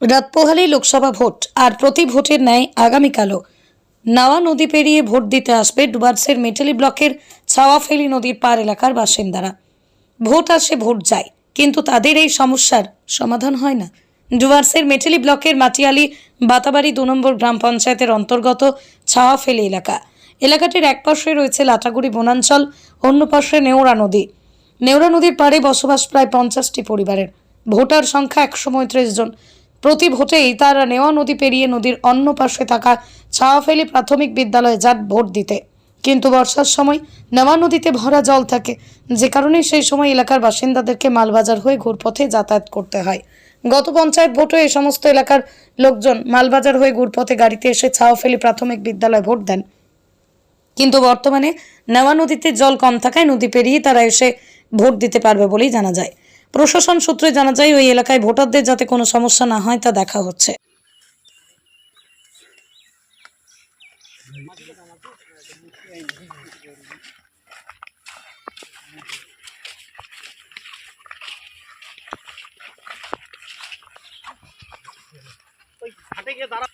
রাত পোহালেই লোকসভা ভোট আর প্রতি ভোটের ন্যায় আগামীকালও। নাওয়া নদী পেরিয়ে ভোট দিতে আসবে ডুবার্সের মেটালি ব্লকের ছাওয়াফেলি নদীর পার এলাকার বাসিন্দারা। ভোট আসে ভোট যায়, কিন্তু তাদের এই সমস্যার সমাধান হয় না। ডুয়ার্সের মেটেলি ব্লকের মাটিয়ালি বাতাবাড়ি দু নম্বর গ্রাম পঞ্চায়েতের অন্তর্গত ছাওয়াফেলি এলাকা। এলাকাটির এক পাশে রয়েছে লাটাগুড়ি বনাঞ্চল, অন্য পাশে নেওড়া নদী। নেওড়া নদীর পাড়ে বসবাস প্রায় পঞ্চাশটি পরিবারের। ভোটার সংখ্যা একশো পঁয়ত্রিশ জন। প্রতি ভোটেই তারা নেওয়া নদী পেরিয়ে নদীর অন্য পাশে থাকা ছাওয়াফেলি প্রাথমিক বিদ্যালয়ে যান ভোট দিতে। কিন্তু বর্ষার সময় নেওয়া নদীতে ভরা জল থাকে, যে কারণে সেই সময় এলাকার বাসিন্দাদেরকে মালবাজার হয়ে ঘুরপথে যাতায়াত করতে হয়। গত পঞ্চায়েত ভোটে এই সমস্ত এলাকার লোকজন মালবাজার হয়ে ঘুরপথে গাড়িতে এসে ছাওয়াফেলি প্রাথমিক বিদ্যালয়ে ভোট দেন। কিন্তু বর্তমানে নেওয়া নদীতে জল কম থাকায় নদী পেরিয়ে তারা এসে ভোট দিতে পারবে বলেই জানা যায়। প্রশাসন সূত্রে জানা যায়, ওই এলাকায় ভোটারদের যাতে কোনো সমস্যা না হয় তা দেখা হচ্ছে। হাটে গিয়ে দাঁড়া